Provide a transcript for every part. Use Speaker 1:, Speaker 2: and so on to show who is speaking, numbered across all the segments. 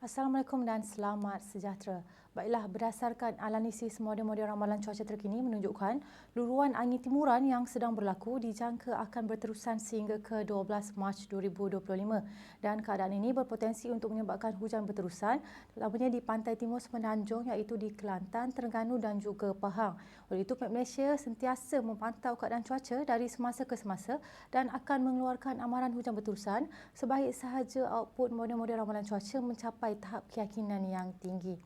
Speaker 1: Assalamualaikum dan selamat sejahtera. Baiklah, berdasarkan analisis model-model ramalan cuaca terkini menunjukkan luruan angin timuran yang sedang berlaku dijangka akan berterusan sehingga ke 12 Mac 2025 dan keadaan ini berpotensi untuk menyebabkan hujan berterusan terutamanya di pantai timur semenanjung iaitu di Kelantan, Terengganu dan juga Pahang. Oleh itu, Met Malaysia sentiasa memantau keadaan cuaca dari semasa ke semasa dan akan mengeluarkan amaran hujan berterusan sebaik sahaja output model-model ramalan cuaca mencapai tahap keyakinan yang tinggi.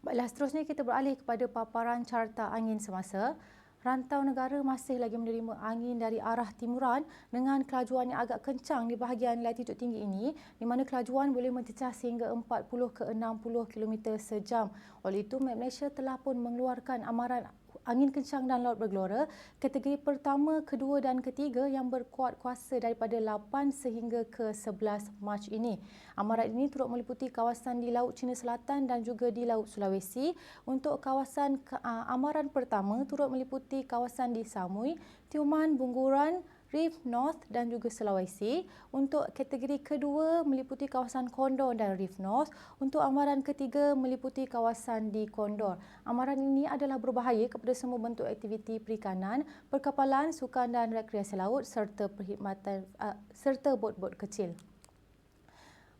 Speaker 1: Baiklah, seterusnya kita beralih kepada paparan carta angin semasa. Rantau negara masih lagi menerima angin dari arah timuran dengan kelajuan yang agak kencang di bahagian latitude tinggi ini di mana kelajuan boleh mencecah sehingga 40 ke 60 km sejam. Oleh itu, Malaysia telah pun mengeluarkan amaran angin kencang dan laut bergelora kategori pertama, kedua dan ketiga yang berkuat kuasa daripada 8 sehingga ke 11 Mac ini. Amaran ini turut meliputi kawasan di Laut Cina Selatan dan juga di Laut Sulawesi. Untuk kawasan amaran pertama turut meliputi kawasan di Samui, Tiuman, Bungguran, Reef North dan juga Sulawesi. Untuk kategori kedua meliputi kawasan Kondor dan Reef North. Untuk amaran ketiga meliputi kawasan di Kondor. Amaran ini adalah berbahaya kepada semua bentuk aktiviti perikanan, perkapalan, sukan dan rekreasi laut serta perkhidmatan uh, serta bot-bot kecil.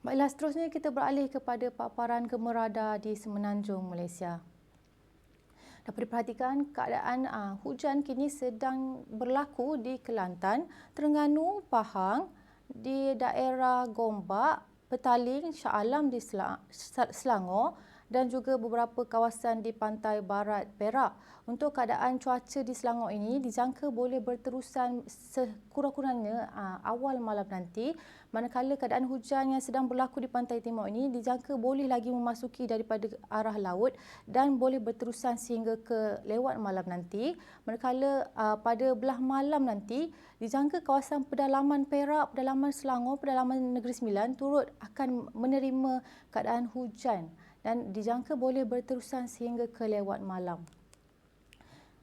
Speaker 1: Baiklah, seterusnya kita beralih kepada paparan gemerada di Semenanjung Malaysia. Dapat diperhatikan keadaan uh, hujan kini sedang berlaku di Kelantan, Terengganu, Pahang, di daerah Gombak, Petaling, Shah Alam di Selangor dan juga beberapa kawasan di pantai barat Perak. Untuk keadaan cuaca di Selangor ini dijangka boleh berterusan sekurang-kurangnya awal malam nanti. Manakala keadaan hujan yang sedang berlaku di pantai timur ini dijangka boleh lagi memasuki daripada arah laut dan boleh berterusan sehingga ke lewat malam nanti. Manakala pada belah malam nanti dijangka kawasan pedalaman Perak, pedalaman Selangor, pedalaman Negeri Sembilan turut akan menerima keadaan hujan dan dijangka boleh berterusan sehingga ke lewat malam.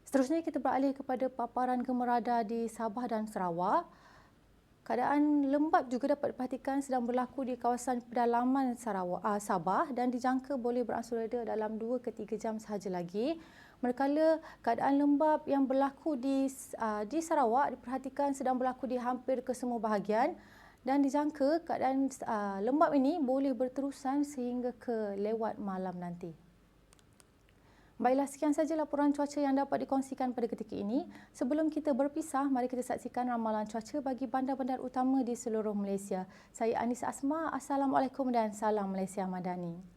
Speaker 1: Seterusnya kita beralih kepada paparan gemerada di Sabah dan Sarawak. Keadaan lembap juga dapat diperhatikan sedang berlaku di kawasan pedalaman Sarawak, uh, Sabah dan dijangka boleh beransur reda dalam 2 ke 3 jam sahaja lagi. Manakala keadaan lembap yang berlaku di uh, di Sarawak diperhatikan sedang berlaku di hampir ke semua bahagian dan dijangka keadaan uh, lembap ini boleh berterusan sehingga ke lewat malam nanti. Baiklah, sekian saja laporan cuaca yang dapat dikongsikan pada ketika ini. Sebelum kita berpisah, mari kita saksikan ramalan cuaca bagi bandar-bandar utama di seluruh Malaysia. Saya Anis Asma. Assalamualaikum dan salam Malaysia Madani.